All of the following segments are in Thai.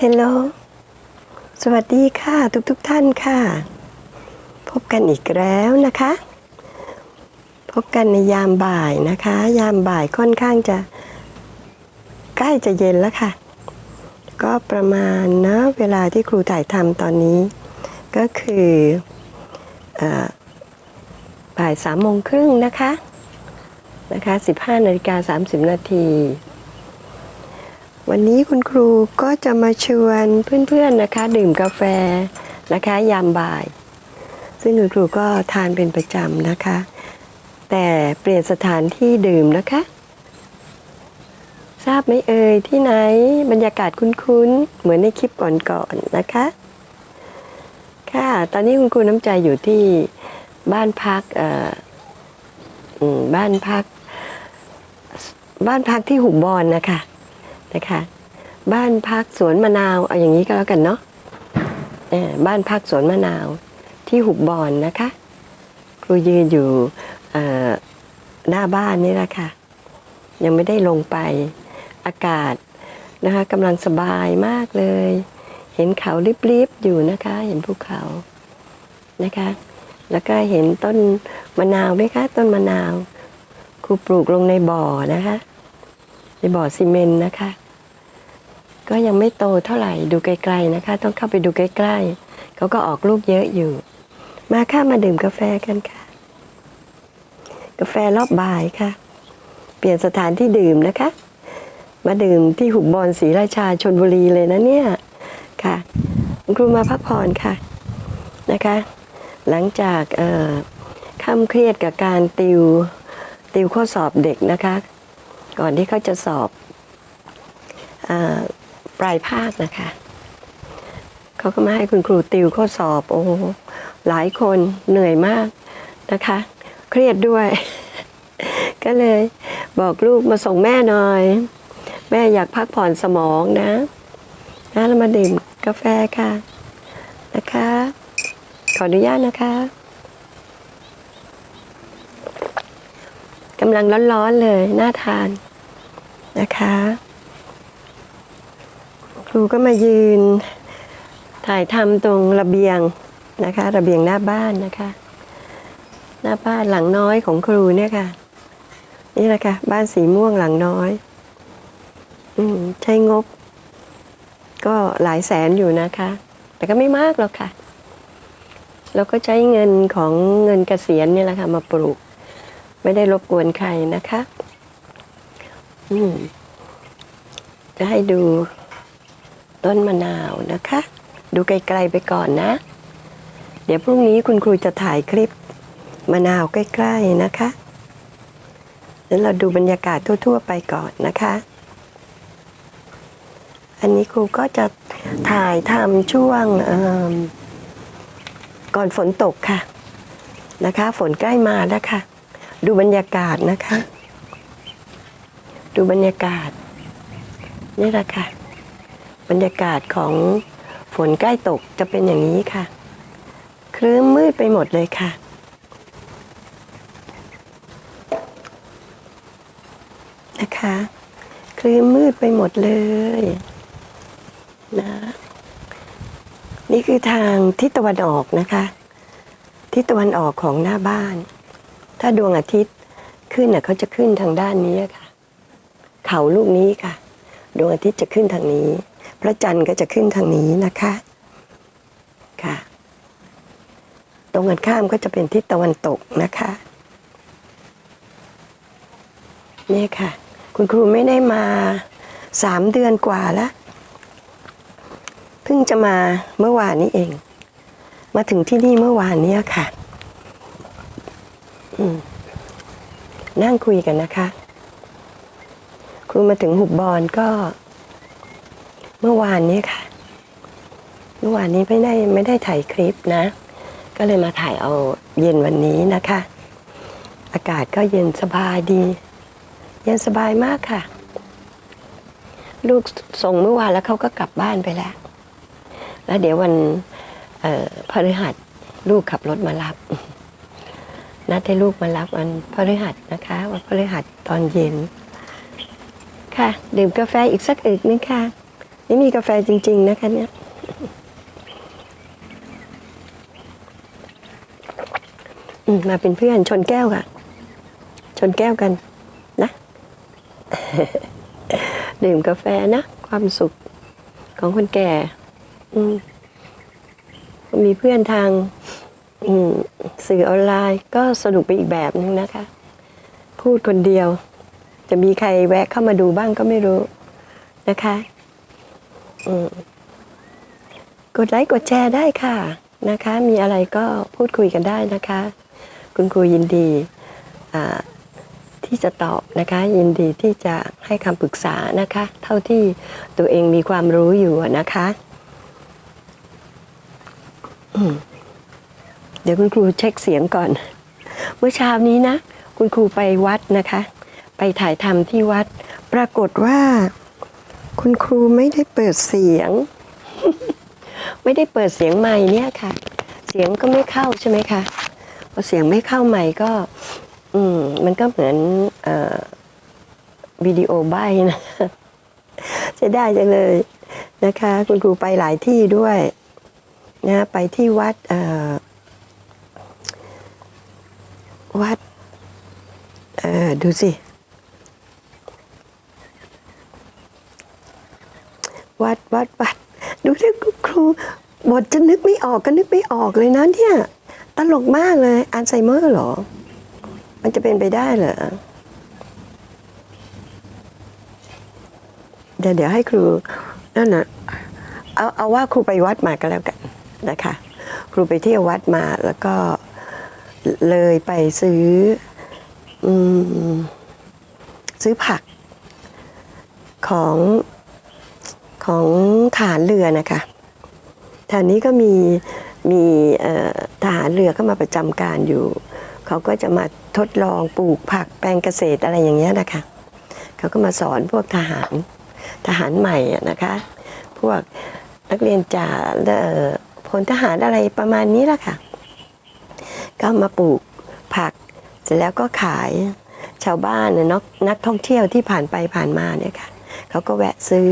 เฮลโล สวัสดีค่ะ ทุกทุกท่านค่ะ พบกันอีกแล้วนะคะ พบกันในยามบ่ายนะคะ ยามบ่ายค่อนข้างจะ ใกล้จะเย็นแล้วค่ะ ก็ประมาณนะเวลาที่ครูถ่ายทำตอนนี้ ก็คือออบ่ายสามโมงครึ่งนะคะ นะคะ15นาฬิกา30นาที วันนี้คุณครูก็จะมาชวนเพื่อนๆนะคะ ดื่มกาแฟนะคะ ยามบ่าย ซึ่งคุณครูก็ทานเป็นประจำนะคะ แต่เปลี่ยนสถานที่ดื่มนะคะ ทราบไหมเอ่ยที่ไหนบรรยากาศคุ้นๆ เหมือนในคลิปก่อนๆนะคะ ค่ะตอนนี้คุณครูน้ำใจอยู่ที่บ้านพักเอ่อบ้านพัก บ้านพักที่หุบบอนนะคะ นะคะ บ้านพักสวนมะนาวเอาอย่างนี้ก็แล้วกันเนาะบ้านพักสวนมะนาวที่หุบบอนนะคะ ครูยืนอยู่หน้าบ้านนี่แหละค่ะ ยังไม่ได้ลงไปอากาศนะคะกำลังสบายมากเลย เห็นเขาริบๆอยู่นะคะ เห็นภูเขานะคะ แล้วก็เห็นต้นมะนาวไหมคะ ต้นมะนาว ครูปลูกลงในบ่อนะคะ ในบ่อซีเมนต์นะคะ ก็ยังไม่โตเท่าไหร่ดูไกลๆนะคะ ต้องเข้าไปดูใกล้ๆเขาก็ออกลูกเยอะอยู่ มาค่ะมาดื่มกาแฟกันค่ะ กาแฟรอบบ่ายค่ะ เปลี่ยนสถานที่ดื่มนะคะ มาดื่มที่หุบบอนศรีราชาชนบุรีเลยนะเนี่ยค่ะครูมาพักผ่อนค่ะนะคะ หลังจากค่ำเครียดกับการติวติวข้อสอบเด็กนะคะ ก่อนที่เขาจะสอบอปลายภาคนะคะเขาก็มาให้คุณครูติวข้อสอบโอ้หหลายคนเหนื่อยมากนะคะ เครียดด้วย ก็เลยบอกลูกมาส่งแม่หน่อย แม่อยากพักผ่อนสมองนะนะแล้วมาดื่มกาแฟค่ะนะคะ ขออนุญาตนะคะกำลังร้อนๆเลย น่าทาน นะคะ ครูก็มายืน ถ่ายทำตรงระเบียงนะคะ ระเบียงหน้าบ้านนะคะ หน้าบ้านหลังน้อยของครูเนี่ยค่ะ นี่แหละค่ะ บ้านสีม่วงหลังน้อย อืมใช้งบ ก็หลายแสนอยู่นะคะ แต่ก็ไม่มากหรอกค่ะเราก็ใช้เงินของเงินเกษียณเนี่ยแหละค่ะมาปลูก ไม่ได้รบกวนใครนะคะ อืมจะให้ดูต้นมะนาวนะคะ ดูไกลๆไปก่อนนะ เดี๋ยวพรุ่งนี้คุณครูจะถ่ายคลิปมะนาวใกล้ๆนะคะแล้วเราดูบรรยากาศทั่ว ๆ ไปก่อนนะคะ อันนี้ครูก็จะถ่ายทำช่วงก่อนฝนตกค่ะนะคะ ฝนใกล้มาแล้วค่ะ ดูบรรยากาศนะคะ ดูบรรยากาศ นี่แหละค่ะ บรรยากาศของฝนใกล้ตกจะเป็นอย่างนี้ค่ะ คลื้มมืดไปหมดเลยค่ะ นะคะ คลื้มมืดไปหมดเลยนะนี่คือทางทิศตะวันออกนะคะ ทิศตะวันออกของหน้าบ้าน ถ้าดวงอาทิตย์ขึ้นน่ะเขาจะขึ้นทางด้านนี้ค่ะ เขาลูกนี้ค่ะ ดวงอาทิตย์จะขึ้นทางนี้ พระจันทร์ก็จะขึ้นทางนี้นะคะค่ะ ตรงกันข้ามก็จะเป็นทิศตะวันตกนะคะนี่ค่ะ คุณครูไม่ได้มาสามเดือนกว่าแล้วเพิ่งจะมาเมื่อวานนี้เอง มาถึงที่นี่เมื่อวานนี้ค่ะนั่งคุยกันนะคะ ครูมาถึงหุบบอนก็ เมื่อวานนี้ค่ะ เมื่อวานนี้ไม่ได้ไม่ได้ถ่ายคลิปนะ ก็เลยมาถ่ายเอาเย็นวันนี้นะคะ อากาศก็เย็นสบายดี เย็นสบายมากค่ะ ลูกส่งเมื่อวานแล้วเขาก็กลับบ้านไปแล้ว แล้วเดี๋ยววันพฤหัสลูกขับรถมารับนัดให้ลูกมารับวันพฤหัสนะคะ วันพฤหัสตอนเย็น ค่ะดื่มกาแฟอีกสักอึกนึงค่ะ นี่มีกาแฟจริง ๆ นะคะเนี่ยมาเป็นเพื่อนชนแก้วค่ะ ชนแก้วกันนะ ดื่มกาแฟนะ ความสุขของคนแก่มีเพื่อนทางสื่อออนไลน์ก็สนุกไปอีกแบบนึงนะคะ พูดคนเดียว จะมีใครแวะเข้ามาดูบ้างก็ไม่รู้นะคะกดไลค์กดแชร์ได้ค่ะนะคะ มีอะไรก็พูดคุยกันได้นะคะ คุณครูยินดีที่จะตอบนะคะ ยินดีที่จะให้คำปรึกษานะคะ เท่าที่ตัวเองมีความรู้อยู่นะคะเดี๋ยวคุณครูเช็คเสียงก่อน เมื่อเช้านี้นะ คุณครูไปวัดนะคะ ไปถ่ายทำที่วัด ปรากฏว่า คุณครูไม่ได้เปิดเสียง ไม่ได้เปิดเสียงใหม่เนี่ยค่ะ เสียงก็ไม่เข้าใช่ไหมคะพอเสียงไม่เข้าใหม่ก็ อืมมันก็เหมือนออวิดีโอใบนะจะได้จังเลยนะคะ คุณครูไปหลายที่ด้วยนะไปที่วัดวัดดูสิ วัดวัดวัดดูที่ครูบทจะนึกไม่ออกก็นึกไม่ออกเลยนะเนี่ยตลกมากเลยอัลไซเมอร์เหรอ มันจะเป็นไปได้เหรอเดี๋ยวเดี๋ยวให้ครูนั่นนะเอาเอาว่าครูไปวัดมาก็แล้วกันนะคะครูไปเที่ยววัดมาแล้วก็เลยไปซื้ออซื้อผักของ ของฐานเรือนะคะแถวนี้ก็มีมีทหารเรือเข้ามาประจำการอยู่ เขาก็จะมาทดลองปลูกผักแปลงเกษตรอะไรอย่างเงี้ยนะคะเขาก็มาสอนพวกทหารทหารใหม่นะคะ พวกนักเรียนจ่าพลทหารอะไรประมาณนี้ละค่ะ ก็มาปลูกผัก เสร็จแล้วก็ขายชาวบ้านน่ะนักนักท่องเที่ยวที่ผ่านไปผ่านมาเนี่ยค่ะเขาก็แวะซื้อ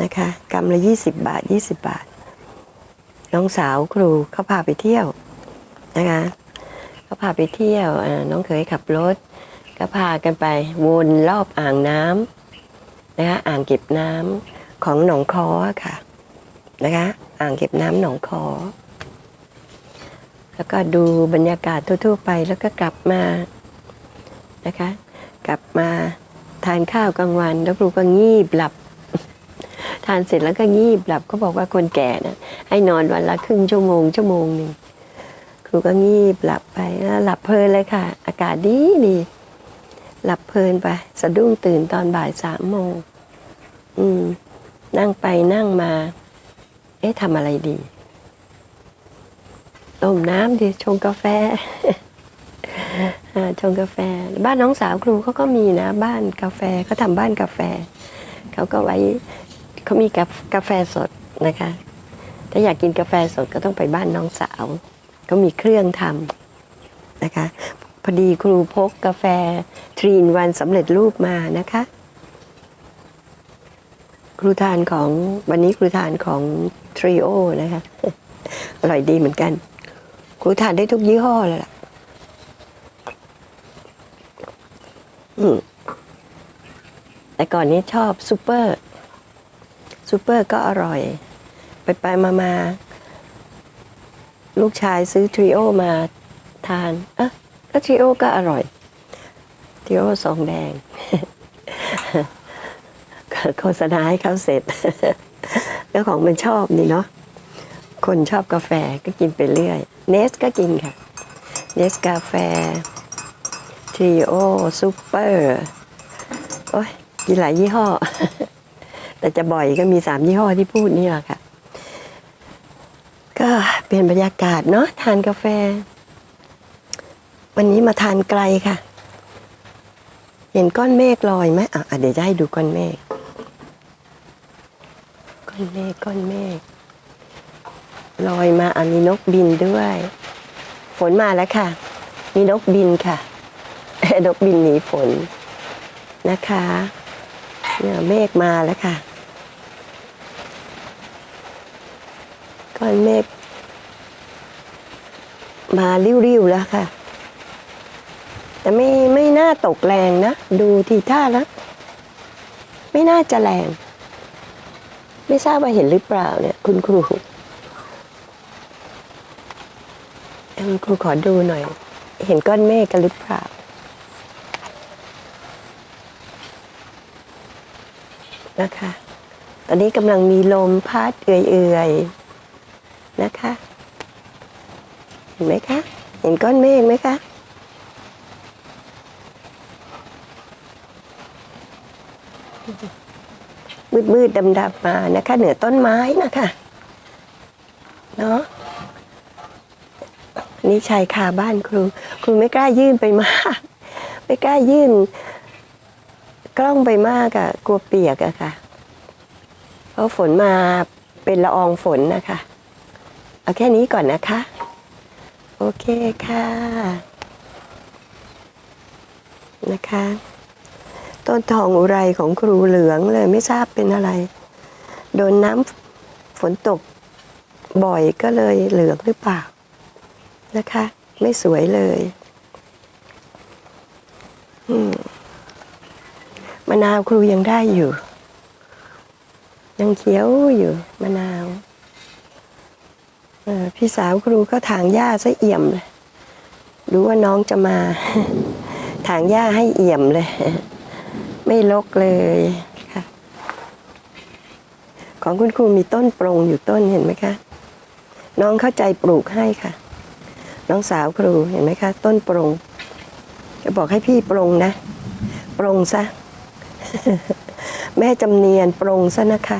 นะคะกำละยี่สิบบาทยี่สิบบาท น้องสาวครูเขาพาไปเที่ยวนะคะเขาพาไปเที่ยวน้องเคยขับรถ ก็พากันไปวนรอบอ่างน้ำนะคะอ่างเก็บน้ำของหนองคอค่ะนะคะอ่างเก็บน้ำหนองคอ แล้วก็ดูบรรยากาศทั่วๆไปแล้วก็กลับมานะคะ กลับมาทานข้าวกลางวัน แล้วครูก็งีบหลับ ทานเสร็จแล้วก็งีบหลับก็บอกว่าคนแก่นะให้นอนวันละครึ่งชั่วโมงชั่วโมงหนึ่งครูก็งีบหลับไปแล้วหลับเพลินเลยค่ะ อากาศดีดีหลับเพลินไป สะดุ้งตื่นตอนบ่ายสามโมงอืม นั่งไปนั่งมา เอ๊ะทำอะไรดีต้มน้ำดิชงกาแฟชงกาแฟ บ้านน้องสาวครูเขาก็มีนะ บ้านกาแฟเขาทำบ้านกาแฟเขาก็ไว้ เขามีกาแฟกาแฟสดนะคะ ถ้าอยากกินกาแฟสดก็ต้องไปบ้านน้องสาวเขามีเครื่องทำนะคะ พอดีครูพกกาแฟทรีนวันสำเร็จรูปมานะคะ ครูทานของวันนี้ครูทานของทริโอนะคะ อร่อยดีเหมือนกัน ครูทานได้ทุกยี่ห้อเลยล่ะแต่ก่อนนี้ชอบซูเปอร์ ซูเปอร์ก็อร่อย ไปไปมามาลูกชายซื้อทริโอมาทาน เอะก็ทริโอก็อร่อยทริโอซองแดงโฆษณาให้เขาเสร็จแล้วของมันชอบนี่เนาะคนชอบกาแฟก็กินไปเรื่อย เนสก็กินค่ะ เนสกาแฟทริโอซูเปอร์ โอ้ยกินหลายยี่ห้อ แต่จะบ่อยก็มีสามยี่ห้อที่พูดนี่แหละค่ะ ก็เปลี่ยนบรรยากาศเนาะทานกาแฟ วันนี้มาทานไกลค่ะ เห็นก้อนเมฆลอยไหมอะเดี๋ยวจะให้ดูก้อนเมฆก้อนเมฆก้อนเมฆลอยมาอะมีนกบินด้วย ฝนมาแล้วค่ะ มีนกบินค่ะนกบินหนีฝนนะคะเนี่ยเมฆมาแล้วค่ะ ก้อนเมฆมาริ้วๆแล้วค่ะ แต่ไม่ไม่น่าตกแรงนะ ดูทีท่าแล้วไม่น่าจะแรง ไม่ทราบว่าเห็นหรือเปล่าเนี่ย คุณครูเอิ่มครูขอดูหน่อย เห็นก้อนเมฆกันหรือเปล่านะคะ ตอนนี้กำลังมีลมพัดเอื่อยๆ นะคะ เห็นไหมคะ เห็นก้อนเมฆไหมคะมืดๆดำๆมานะคะ เหนือต้นไม้นะคะเนาะนี่ชายคาบ้านครู ครูไม่กล้ายื่นไปมาก ไม่กล้ายื่น กล้องไปมากอะกลัวเปียกอะค่ะ เพราะฝนมาเป็นละอองฝนนะคะ เอาแค่นี้ก่อนนะคะ โอเคค่ะ นะคะ ต้นทองอุไรของครูเหลืองเลยไม่ทราบเป็นอะไร โดนน้ำฝนตกบ่อยก็เลยเหลืองหรือเปล่า นะคะ ไม่สวยเลยมะนาวครูยังได้อยู่ ยังเขียวอยู่มะนาว พี่สาวครูก็ถางหญ้าซะเอี่ยมเลยรู้ว่าน้องจะมา ถางหญ้าให้เอี่ยมเลย ไม่ลกเลยค่ะ ของคุณครูมีต้นโปรงอยู่ต้นเห็นไหมคะ น้องเข้าใจปลูกให้ค่ะ น้องสาวครูเห็นไหมคะ ต้นโปรงจะบอกให้พี่ปรงนะ ปรงซะ แม่จำเนียนปรงซะนะคะ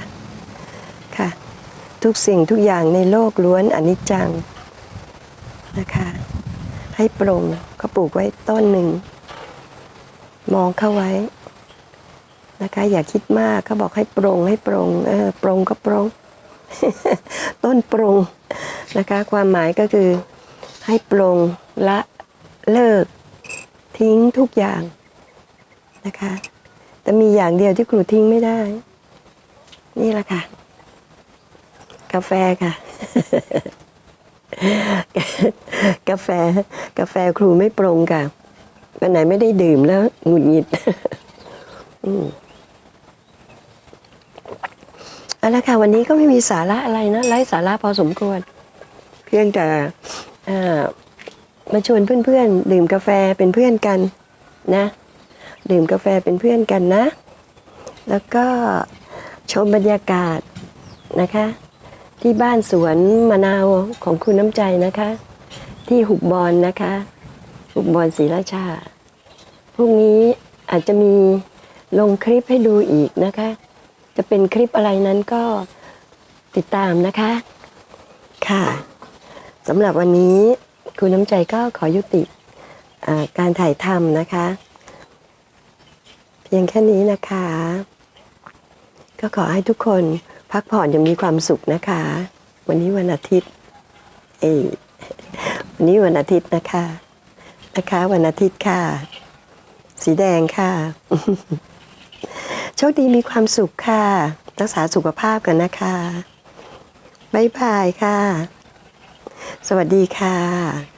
ทุกสิ่งทุกอย่างในโลกล้วนอนิจจังนะคะ ให้ปรงเขาปลูกไว้ต้นหนึ่ง มองเข้าไว้นะคะ อย่าคิดมากเขาบอกให้ปรงให้ปรงเออปรงก็ปรงต้นปรงนะคะ ความหมายก็คือให้ปรงละเลิก ทิ้งทุกอย่างนะคะ แต่มีอย่างเดียวที่ครูทิ้งไม่ได้ นี่แหละค่ะ กาแฟค่ะ กาแฟ กาแฟครูไม่ปรงค่ะวันไหนไม่ได้ดื่มแล้วหงุดหงิดอืมเอาละค่ะ วันนี้ก็ไม่มีสาระอะไรนะไร้สาระพอสมควร เพียงแต่มาชวนเพื่อนๆ ดื่มกาแฟเป็นเพื่อนกัน นะ ดื่มกาแฟเป็นเพื่อนกันนะ แล้วก็ชมบรรยากาศนะคะ ที่บ้านสวนมะนาวของคุณน้ำใจนะคะ ที่หุบบอลนะคะ หุบบอลศรีราชาพรุ่งนี้อาจจะมีลงคลิปให้ดูอีกนะคะ จะเป็นคลิปอะไรนั้นก็ติดตามนะคะ ค่ะสำหรับวันนี้คุณน้ำใจก็ขอยุติการถ่ายทำนะคะ เพียงแค่นี้นะคะ ก็ขอให้ทุกคน พักผ่อนย่างมีความสุขนะคะ วันนี้วันอาทิตย์ เอวันนี้วันอาทิตย์นะคะ นะคะ วันอาทิตย์ค่ะ สีแดงค่ะ โชคดีมีความสุขค่ะ รักษาสุขภาพกันนะคะ บ๊ายบายค่ะ สวัสดีค่ะ